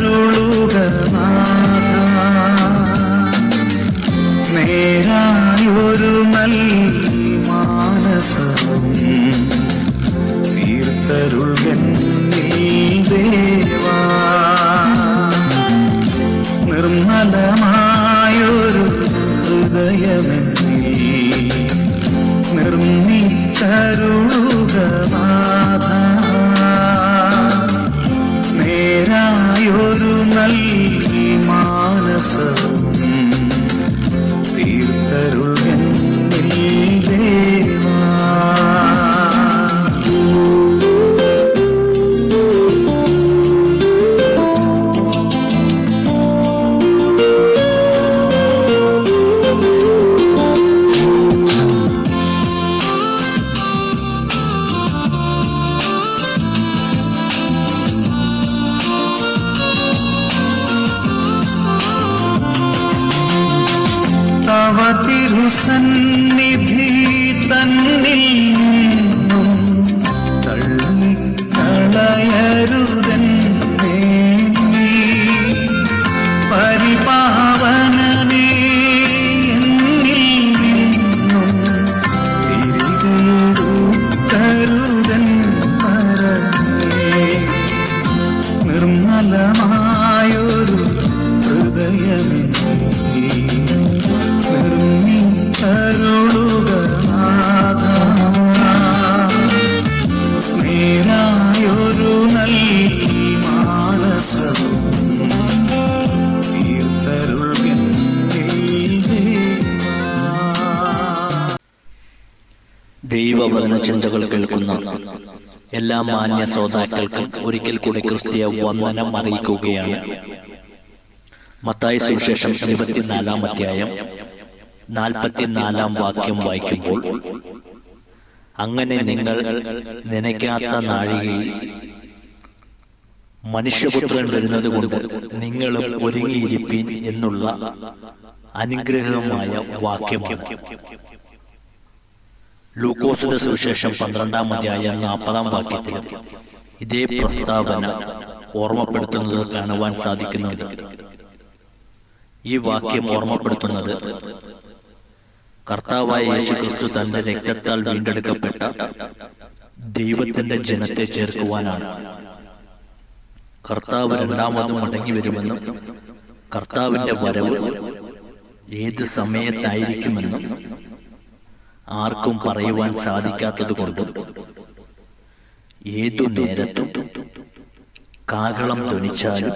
അരുളുക നേരായൊരു നല്ല മാനസവും. തീർത്തരുൾകൻ ദൈവവചന ചിന്തകൾ കേൾക്കുന്ന എല്ലാ മാന്യ ശ്രോതാക്കൾക്കും ഒരിക്കൽ കൂടി ക്രിസ്തീയ വന്ദനം അറിയിക്കുകയാണ്. മത്തായ സുവിശേഷം ഇരുപത്തിനാലാം അധ്യായം നാൽപ്പത്തിനാലാം വാക്യം വായിക്കുമ്പോൾ അങ്ങനെ നിങ്ങൾ നനയ്ക്കാത്ത നാഴികയിൽ മനുഷ്യപുത്രൻ വരുന്നത് കൊണ്ട് നിങ്ങളും ഒരുങ്ങിയിരിപ്പീൻ എന്നുള്ള അനുഗ്രഹമായ വാക്യമാണ്. ലൂക്കോസിന്റെ സുവിശേഷം പന്ത്രണ്ടാം അധ്യായം നാൽപ്പതാം വാക്യത്തിലും ഇതേ പ്രസ്താവന ഓർമ്മപ്പെടുത്തുന്നത് കാണുവാൻ സാധിക്കുന്നുണ്ട്. ഈ വാക്യം ഓർമ്മപ്പെടുത്തുന്നത് കർത്താവായ യേശു ക്രിസ്തു തന്റെ രക്തത്താൽ വീണ്ടെടുക്കപ്പെട്ട ദൈവത്തിന്റെ ജനത്തെ ചേർക്കുവാനാണ്. കർത്താവ് രണ്ടാമതും മടങ്ങി വരുമെന്നും കർത്താവിന്റെ വരവ് ഏത് സമയത്തായിരിക്കുമെന്നും ആർക്കും പറയുവാൻ സാധിക്കാത്തതുകൊണ്ടും ഏതു നേരത്തും കാകളം ധ്വനിച്ചാലും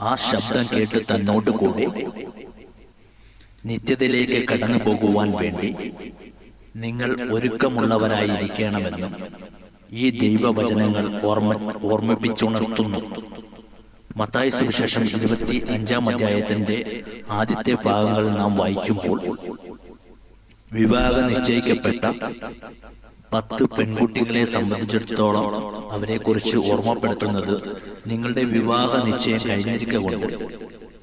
ആ ശബ്ദം കേട്ട് തന്നോട്ട് കൂടെ നിത്യതയിലേക്ക് കടന്നു പോകുവാൻ വേണ്ടി നിങ്ങൾ ഒരുക്കമുള്ളവരായിരിക്കണമെന്നും ഈ ദൈവവചനങ്ങൾ ഓർമ്മ ഓർമ്മിപ്പിച്ചുണർത്തുന്നു. മത്തായ സുവിശേഷം ഇരുപത്തി അഞ്ചാം അധ്യായത്തിന്റെ ആദ്യത്തെ ഭാഗങ്ങൾ നാം വായിക്കുമ്പോൾ വിവാഹം നിശ്ചയിക്കപ്പെട്ട പത്ത് പെൺകുട്ടികളെ സംബന്ധിച്ചിടത്തോളം അവരെ കുറിച്ച് ഓർമ്മപ്പെടുത്തുന്നത് നിങ്ങളുടെ വിവാഹ നിശ്ചയം കഴിഞ്ഞിരിക്കൊണ്ട്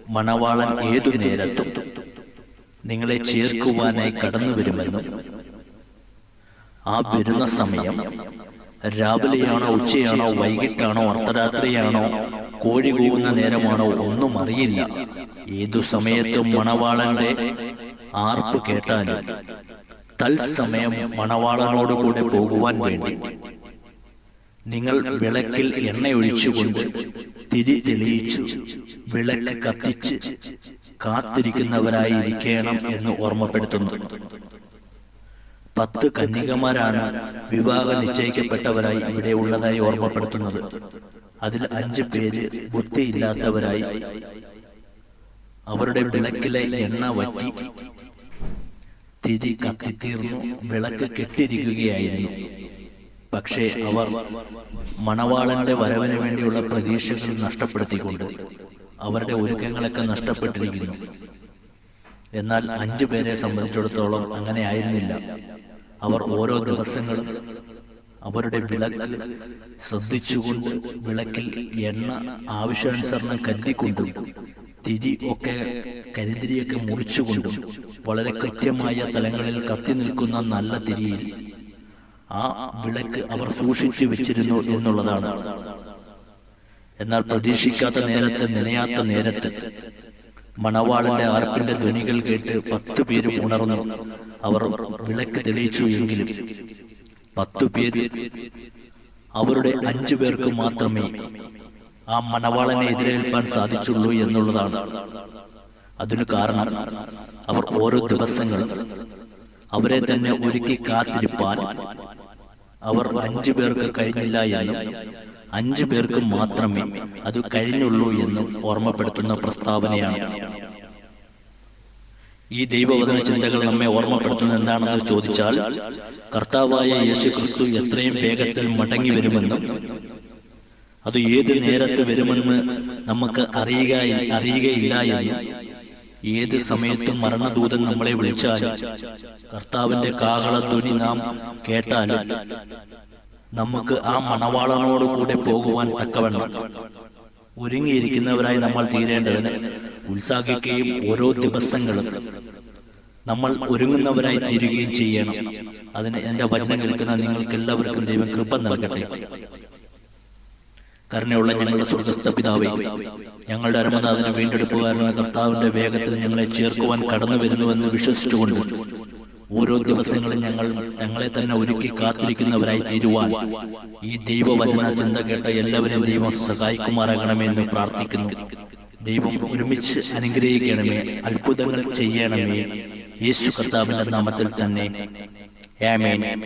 മണവാളൻ ഏതു നേരത്തും നിങ്ങളെ ചേർക്കുവാനായി കടന്നു വരുമെന്നും ആ വരുന്ന സമയം രാവിലെയാണോ ഉച്ചയാണോ വൈകിട്ടാണോ അർദ്ധരാത്രിയാണോ കോഴി കൂവുന്ന നേരമാണോ ഒന്നും അറിയില്ല. ഏതു സമയത്തും മണവാളന്റെ ആർപ്പ് കേട്ടാലും മണവാളനോട് കൂടെ പോകുവാൻ വേണ്ടി. നിങ്ങൾ വിളക്കിൽ എണ്ണയൊഴിച്ചുകൊണ്ട് തിരി തെളിയിച്ചു വിളക്ക് കത്തിച്ച് കാത്തിരിക്കുന്നവരായിരിക്കണം എന്ന് ഓർമ്മപ്പെടുത്തുന്നു. പത്ത് കന്യകമാരാണ് വിവാഹ നിശ്ചയിക്കപ്പെട്ടവരായി ഇവിടെ ഉള്ളതായി ഓർമ്മപ്പെടുത്തുന്നത്. അതിൽ അഞ്ചു പേര് ബുദ്ധിയില്ലാത്തവരായി. അവരുടെ വിളക്കിലെ എണ്ണ വറ്റി തിരി കത്തിത്തീർന്നു വിളക്ക് കെട്ടിരിക്കുകയായിരുന്നു. പക്ഷേ അവർ മണവാളന്റെ വരവിന് വേണ്ടിയുള്ള പ്രതീക്ഷകൾ നഷ്ടപ്പെടുത്തിക്കൊണ്ട് അവരുടെ ഒരുക്കങ്ങളൊക്കെ നഷ്ടപ്പെട്ടിരിക്കുന്നു. എന്നാൽ അഞ്ചു പേരെ സംബന്ധിച്ചിടത്തോളം അങ്ങനെ ആയിരുന്നില്ല. അവർ ഓരോ ദിവസങ്ങളും അവരുടെ വിളക്ക് ശ്രദ്ധിച്ചുകൊണ്ട് വിളക്കിൽ എണ്ണ ആവശ്യാനുസരണം കരുതിക്കൊണ്ടും തിരി ഒക്കെ കരിതിരിയൊക്കെ മുറിച്ചുകൊണ്ടും വളരെ കൃത്യമായ തലങ്ങളിൽ കത്തി നിൽക്കുന്ന നല്ല തിരിയിൽ ആ വിളക്ക് അവർ സൂക്ഷിച്ചു വെച്ചിരുന്നു എന്നുള്ളതാണ്. എന്നാൽ പ്രതീക്ഷിക്കാത്ത നേരത്തെ നനയാത്ത നേരത്ത് മണവാളന്റെ ആർപ്പിന്റെ ധ്വനികൾ കേട്ട് പത്തു പേര് ഉണർന്നു. അവർ വിളക്ക് തെളിയിച്ചു എങ്കിലും പത്തു പേര് അവരുടെ അഞ്ചു പേർക്ക് മാത്രമേ ആ മണവാളനെ എതിരേൽപ്പാൻ സാധിച്ചുള്ളൂ എന്നുള്ളതാണ്. അതിനു കാരണം അവർ ഓരോ ദിവസങ്ങളും അവരെ തന്നെ ഒരുക്കി കാത്തിരിപ്പാൻ. അവർ അഞ്ചു പേർക്ക് കഴിഞ്ഞില്ല എന്നും അഞ്ചു പേർക്ക് മാത്രമേ അത് കഴിഞ്ഞുള്ളൂ എന്ന് ഓർമ്മപ്പെടുത്തുന്ന പ്രസ്താവനയാണ്. ഈ ദൈവവചന ചിന്തകൾ നമ്മെ ഓർമ്മപ്പെടുത്തുന്നത് എന്താണെന്ന് ചോദിച്ചാൽ കർത്താവായ യേശു ക്രിസ്തു എത്രയും വേഗത്തിൽ മടങ്ങി വരുമെന്നും അത് ഏത് നേരത്ത് വരുമെന്ന് നമുക്ക് അറിയുക അറിയുകയില്ല എന്നും ഏത് സമയത്തും മരണദൂതൻ നമ്മളെ വിളിച്ചാൽ കർത്താവിന്റെ കാഹളധ്വനി നാം കേട്ടാലും നമുക്ക് ആ മണവാളനോട് കൂടെ പോകുവാൻ തക്കവണ്ണം ഒരുങ്ങിയിരിക്കുന്നവരായി നമ്മൾ തീരേണ്ടതിന് ഉത്സാഹിക്കുകയും ഓരോ ദിവസങ്ങളും നമ്മൾ ഒരുങ്ങുന്നവരായി തീരുകയും ചെയ്യണം. അതിന് എന്റെ വചനം കേൾക്കുന്ന നിങ്ങൾക്ക് എല്ലാവർക്കും ദൈവം കൃപ നൽകട്ടെ. കരുണയുള്ള ഞങ്ങളുടെ സ്വർഗസ്ഥ പിതാവേ ഞങ്ങളുടെ അരമനാഥനെ വീണ്ടെടുപ്പുകാരനായ കർത്താവിന്റെ വേഗത്തിൽ ഞങ്ങളെ ചേർക്കുവാൻ കടന്നു വരുന്നുവെന്ന് വിശ്വസിച്ചുകൊണ്ട് ഓരോ ദിവസങ്ങളും ഞങ്ങൾ ഞങ്ങളെ തന്നെ ഒരുക്കി കാത്തിരിക്കുന്നവരായി തീരുവാൻ ഈ ദൈവവചന ചിന്ത കേട്ട എല്ലാവരെയും ദൈവം സഹായിക്കുമാറാകണമെന്ന് പ്രാർത്ഥിക്കുന്നു. ദൈവം ഒരുമിച്ച് അനുഗ്രഹിക്കണമേ അത്ഭുതങ്ങൾ ചെയ്യണമേ. യേശു കർത്താവിന്റെ നാമത്തിൽ തന്നെ. ആമേൻ.